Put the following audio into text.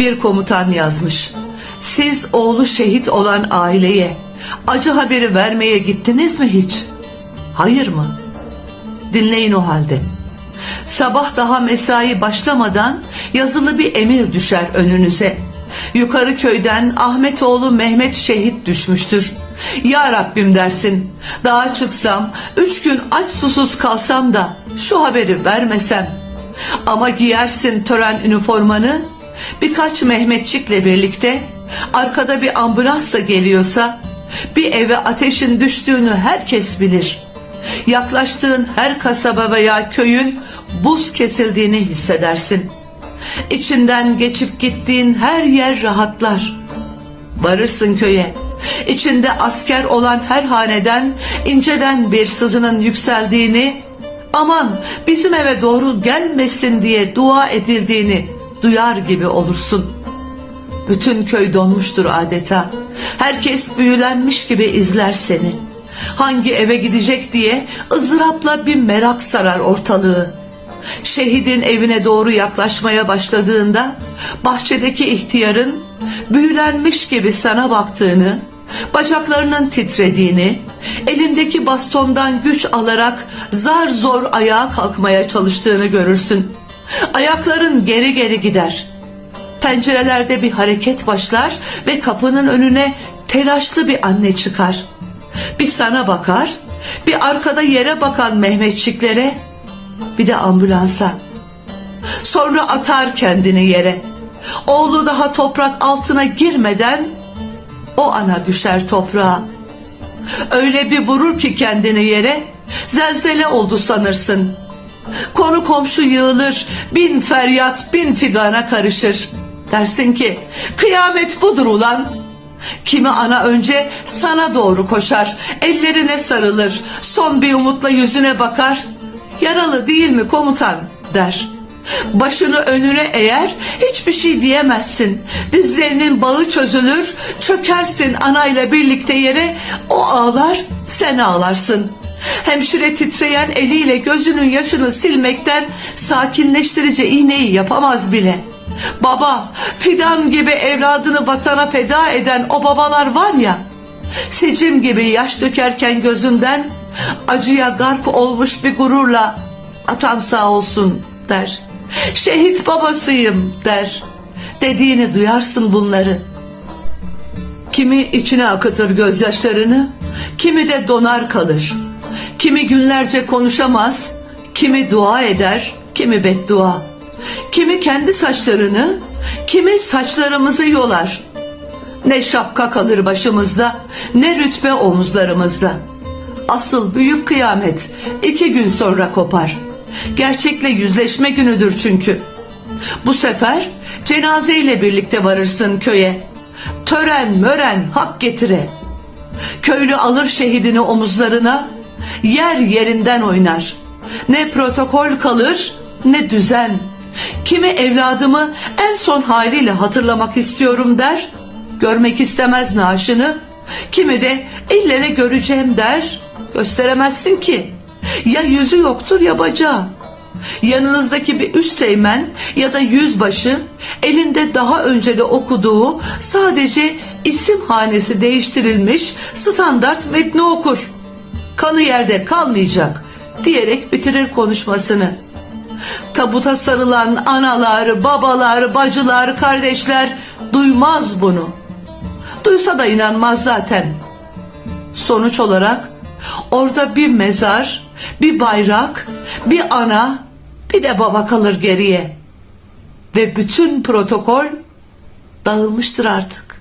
Bir komutan yazmış. Siz oğlu şehit olan aileye acı haberi vermeye gittiniz mi hiç? Hayır mı? Dinleyin o halde. Sabah daha mesai başlamadan yazılı bir emir düşer önünüze. Yukarı köyden Ahmetoğlu Mehmet şehit düşmüştür. Ya Rabbim dersin, dağa çıksam, üç gün aç susuz kalsam da şu haberi vermesem. Ama giyersin tören üniformanı, birkaç Mehmetçikle birlikte, arkada bir ambulans da geliyorsa, bir eve ateşin düştüğünü herkes bilir. Yaklaştığın her kasaba veya köyün buz kesildiğini hissedersin. İçinden geçip gittiğin her yer rahatlar. Varırsın köye. İçinde asker olan her haneden inceden bir sızının yükseldiğini, aman bizim eve doğru gelmesin diye dua edildiğini duyar gibi olursun. Bütün köy donmuştur adeta. Herkes büyülenmiş gibi izler seni. Hangi eve gidecek diye ızdırapla bir merak sarar ortalığı. Şehidin evine doğru yaklaşmaya başladığında bahçedeki ihtiyarın büyülenmiş gibi sana baktığını, bacaklarının titrediğini, elindeki bastondan güç alarak zar zor ayağa kalkmaya çalıştığını görürsün. Ayakların geri geri gider. Pencerelerde bir hareket başlar ve kapının önüne telaşlı bir anne çıkar. Bir sana bakar, bir arkada yere bakan Mehmetçiklere, bir de ambulansa. Sonra atar kendini yere. Oğlu daha toprak altına girmeden o ana düşer toprağa. Öyle bir vurur ki kendini yere, zelzele oldu sanırsın. Konu komşu yığılır, bin feryat bin figana karışır. Dersin ki kıyamet budur ulan. Kimi ana önce sana doğru koşar, ellerine sarılır, son bir umutla yüzüne bakar. Yaralı değil mi komutan der. Başını önüne eğer hiçbir şey diyemezsin. Dizlerinin bağı çözülür, çökersin anayla birlikte yere, o ağlar, sen ağlarsın. Hemşire titreyen eliyle gözünün yaşını silmekten sakinleştirici iğneyi yapamaz bile. Baba, fidan gibi evladını vatana feda eden o babalar var ya, sicim gibi yaş dökerken gözünden acıya garp olmuş bir gururla atan sağ olsun der. Şehit babasıyım der. Dediğini duyarsın bunları. Kimi içine akıtır gözyaşlarını, kimi de donar kalır. Kimi günlerce konuşamaz, kimi dua eder, kimi beddua. Kimi kendi saçlarını, kimi saçlarımızı yolar. Ne şapka kalır başımızda, ne rütbe omuzlarımızda. Asıl büyük kıyamet iki gün sonra kopar. Gerçekle yüzleşme günüdür çünkü. Bu sefer cenazeyle birlikte varırsın köye. Tören mören hak getire. Köylü alır şehidini omuzlarına, yer yerinden oynar. Ne protokol kalır ne düzen. Kimi evladımı en son haliyle hatırlamak istiyorum der, görmek istemez naaşını. Kimi de ille de göreceğim der, gösteremezsin ki. Ya yüzü yoktur ya bacağı. Yanınızdaki bir üsteğmen ya da yüzbaşı elinde daha önce de okuduğu sadece isim hanesi değiştirilmiş standart metni okur. Kalı yerde kalmayacak diyerek bitirir konuşmasını. Tabuta sarılan analar, babalar, bacılar, kardeşler duymaz bunu. Duysa da inanmaz zaten. Sonuç olarak orada bir mezar, bir bayrak, bir ana, bir de baba kalır geriye. Ve bütün protokol dağılmıştır artık.